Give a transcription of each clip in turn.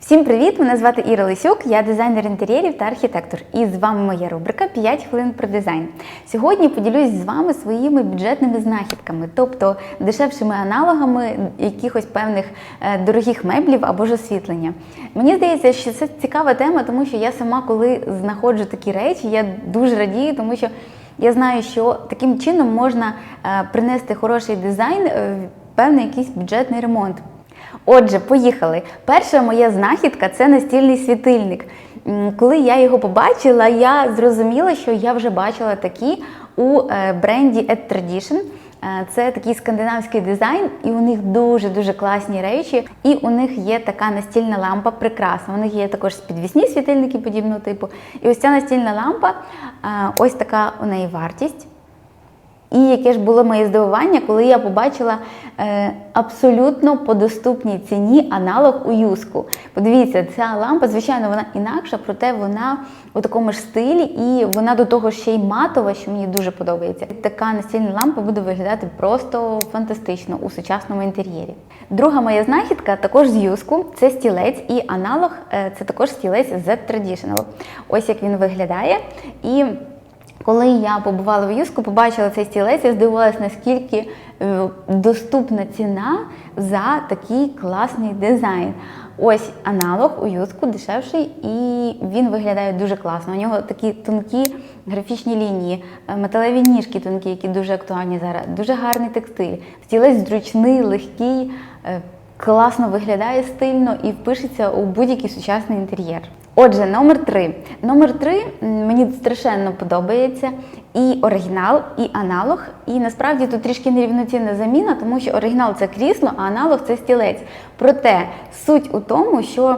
Всім привіт! Мене звати Іра Лисюк, я дизайнер інтер'єрів та архітектор. І з вами моя рубрика «5 хвилин про дизайн. Сьогодні поділюсь з вами своїми бюджетними знахідками, тобто дешевшими аналогами якихось певних е, дорогих меблів або ж освітлення. Мені здається, що це цікава тема, тому що я сама, коли знаходжу такі речі, я дуже радію, тому що я знаю, що таким чином можна е, принести хороший дизайн е, певний якийсь бюджетний ремонт. Отже, поїхали. Перша моя знахідка це настільний світильник. Коли я його побачила, я зрозуміла, що я вже бачила такі у е, бренді Ed Tradition. Е, Це такий скандинавський дизайн, і у них дуже-дуже класні речі. І у них є така настільна лампа прикраса. У них є також підвісні світильники подібного типу. І ось ця настільна лампа, е, ось така у неї вартість. І яке ж було моє здивування, коли я побачила е, абсолютно по доступній ціні аналог у юску. Подивіться, ця лампа, звичайно, вона інакша, проте вона у такому ж стилі, і вона до того ще й матова, що мені дуже подобається. Така настільна лампа буде виглядати просто фантастично у сучасному інтер'єрі. Друга моя знахідка також з юску. Це стілець і аналог е, це також стілець Z Traditional. Ось як він виглядає. І коли я побувала в Юску, побачила цей стілець, я здивувалася, наскільки е, доступна ціна за такий класний дизайн. Ось аналог у Юску дешевший, і він виглядає дуже класно. У нього такі тонкі графічні лінії, е, металеві ніжки тонкі, які дуже актуальні зараз. Дуже гарний текстиль. Стілець зручний, легкий, е, класно виглядає стильно і впишеться у будь-який сучасний інтер'єр. Отже, номер три. Номер три мені страшенно подобається і оригінал, і аналог. І насправді тут трішки нерівноцінна заміна, тому що оригінал це крісло, а аналог це стілець. Проте суть у тому, що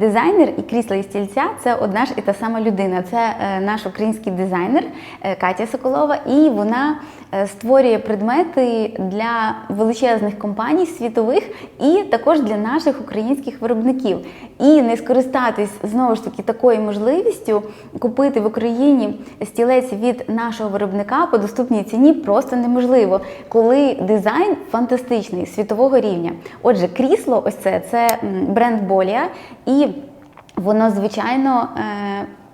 дизайнер і крісла і стільця це одна ж і та сама людина. Це е, наш український дизайнер е, Катя Соколова, і вона е, створює предмети для величезних компаній світових і також для наших українських виробників. І не скористатись знову ж таки такою можливістю купити в Україні стілець від нашого виробника по доступній ціні просто неможливо, коли дизайн фантастичний світового рівня. Отже, крісло, ось це це бренд Болія, і воно звичайно.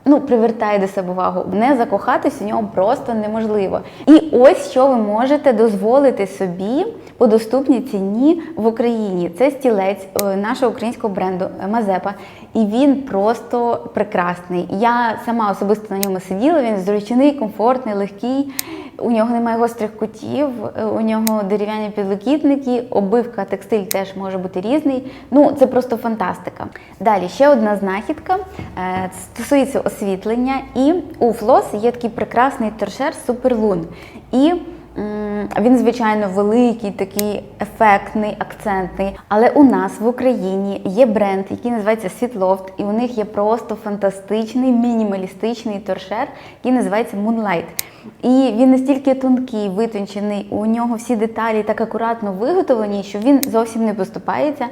Ну, привертає до себе увагу. Не закохатись у нього просто неможливо. І ось що ви можете дозволити собі по доступній ціні в Україні. Це стілець е, нашого українського бренду е, Мазепа. І він просто прекрасний. Я сама особисто на ньому сиділа. Він зручний, комфортний, легкий. У нього немає гострих кутів, е, у нього дерев'яні підлокітники, обивка, текстиль теж може бути різний. Ну, це просто фантастика. Далі ще одна знахідка е, стосується освітлення. І у Флос є такий прекрасний торшер Суперлун. І він, звичайно, великий, такий ефектний, акцентний. Але у нас в Україні є бренд, який називається Світлофт, і у них є просто фантастичний мінімалістичний торшер, який називається Moonlight. І він настільки тонкий, витончений, у нього всі деталі так акуратно виготовлені, що він зовсім не поступається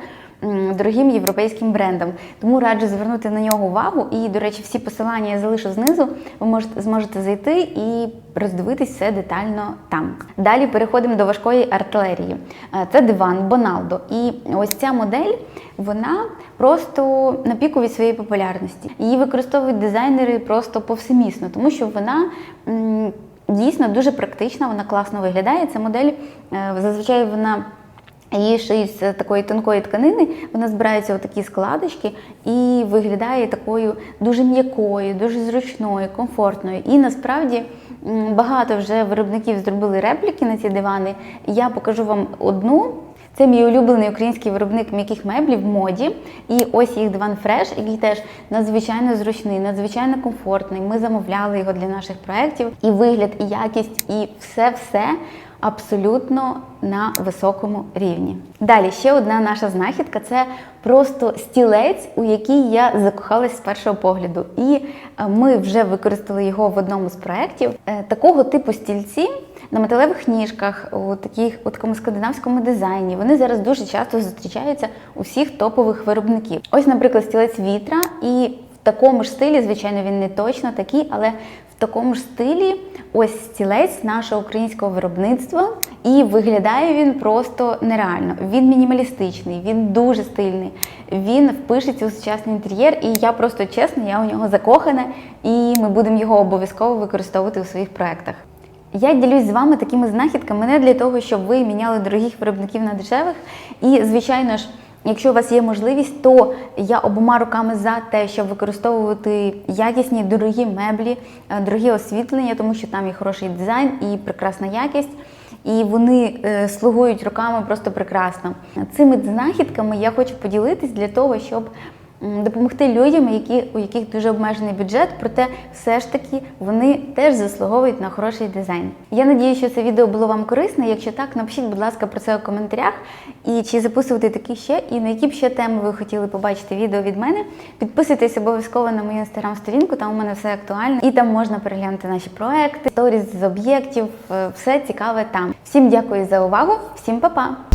дорогим європейським брендам. Тому раджу звернути на нього увагу. І, до речі, всі посилання я залишу знизу. Ви можете зможете зайти і роздивитись все детально там. Далі переходимо до важкої артилерії. Е, Це диван Боналдо. І ось ця модель вона просто на піку від своєї популярності. Її використовують дизайнери просто повсемісно, тому що вона. Дійсно дуже практична, вона класно виглядає. Ця модель е, зазвичай вона Її шиють з такої тонкої тканини, вона збирається у такі складочки і виглядає такою дуже м'якою, дуже зручною, комфортною. І насправді багато вже виробників зробили репліки на ці дивани. Я покажу вам одну. Це мій улюблений український виробник м'яких меблів в моді. І ось їх диван Фреш, який теж надзвичайно зручний, надзвичайно комфортний. Ми замовляли його для наших проєктів. І вигляд, і якість, і все-все абсолютно на високому рівні. Далі ще одна наша знахідка це просто стілець, у який я закохалась з першого погляду. І е, ми вже використали його в одному з проєктів. Е, Такого типу стільці на металевих ніжках, у таких у такому скандинавському дизайні. Вони зараз дуже часто зустрічаються у всіх топових виробників. Ось, наприклад, стілець вітра, і в такому ж стилі, звичайно, він не точно такий, але такому ж стилі. Ось стілець нашого українського виробництва, і виглядає він просто нереально. Він мінімалістичний, він дуже стильний. Він впишеться у сучасний інтер'єр, і я просто чесно, я у нього закохана, і ми будемо його обов'язково використовувати у своїх проектах. Я ділюсь з вами такими знахідками не для того, щоб ви міняли дорогих виробників на дешевих. І, звичайно ж, якщо у вас є можливість, то я обома руками за те, щоб використовувати якісні дорогі меблі, е, дорогі освітлення, тому що там є хороший дизайн і прекрасна якість. І вони е, слугують руками просто прекрасно. Цими знахідками я хочу поділитись для того, щоб допомогти людям, які, у яких дуже обмежений бюджет, проте все ж таки вони теж заслуговують на хороший дизайн. Я надію, що це відео було вам корисне. Якщо так, напишіть, будь ласка, про це у коментарях. І чи записувати такі ще, і на які б ще теми ви хотіли побачити відео від мене. Підписуйтесь обов'язково на мою інстаграм-сторінку, там у мене все актуально. І там можна переглянути наші проекти, сторіс з об'єктів, е, все цікаве там. Всім дякую за увагу, всім па-па!